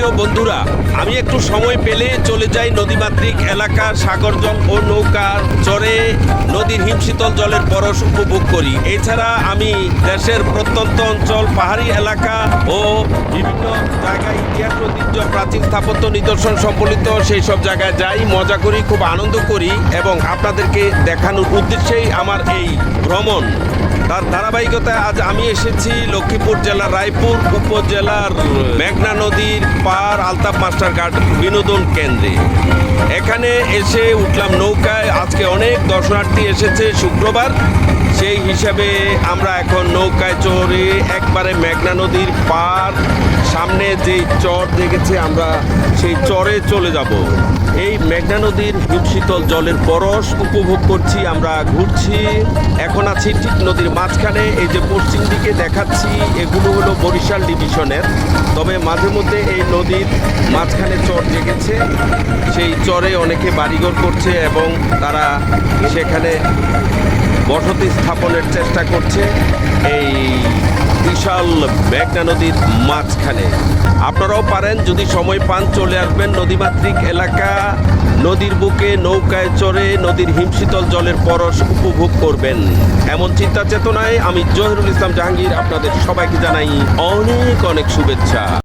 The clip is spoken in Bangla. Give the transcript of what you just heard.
প্রিয় বন্ধুরা, আমি একটু সময় পেলে চলে যাই নদীমাতৃক এলাকা, সাগরজল ও নৌকার চরে নদীর হিমশীতল জলের পরশ উপভোগ করি। এছাড়া আমি দেশের প্রত্যন্ত অঞ্চল, পাহাড়ি এলাকা ও বিভিন্ন জায়গায় ইতিহাস ঐতিহ্য প্রাচীন স্থাপত্য নিদর্শন সম্বলিত সেই সব জায়গায় যাই, মজা করি, খুব আনন্দ করি এবং আপনাদেরকে দেখানোর উদ্দেশ্যেই আমার এই ভ্রমণ। তার ধারাবাহিকতায় আজ আমি এসেছি লক্ষ্মীপুর জেলার রায়পুর উপজেলার মেঘনা নদীর পার আলতাপ মাস্টার ঘাট বিনোদন কেন্দ্রে। এখানে এসে উঠলাম নৌকায়। আজকে অনেক দর্শনার্থী এসেছে শুক্রবার। সেই হিসাবে আমরা এখন নৌকায় চড়ে একবারে মেঘনা নদীর পার সামনে যেই চর দেখেছি আমরা, সেই চরে চলে যাব। এই মেঘনা নদীর হিমশীতল জলের পরশ উপভোগ করছি, আমরা ঘুরছি। এখন আছি ঠিক নদীর মাঝখানে, এই যে পশ্চিম দিকে দেখাচ্ছি, এগুলো হলো বরিশাল ডিভিশনের। তবে মাঝে মধ্যে এই নদীর মাঝখানে চর জেগেছে, সেই চরে অনেকে বাড়িঘর করছে এবং তারা সেখানে বসতি স্থাপনের চেষ্টা করছে। এই বিশাল মেঘনা নদীর মাঝখানে। আপনারাও পারেন যদি সময় পান চলে আসবেন নদীমাতৃক এলাকা। নদীর বুকে নৌকায় চড়ে নদীর হিমশীতল জলের পরশ উপভোগ করবেন। এমন চিন্তা চেতনায় আমি জহিরুল ইসলাম জাহাঙ্গীর আপনাদের সবাইকে জানাই অনেক অনেক শুভেচ্ছা।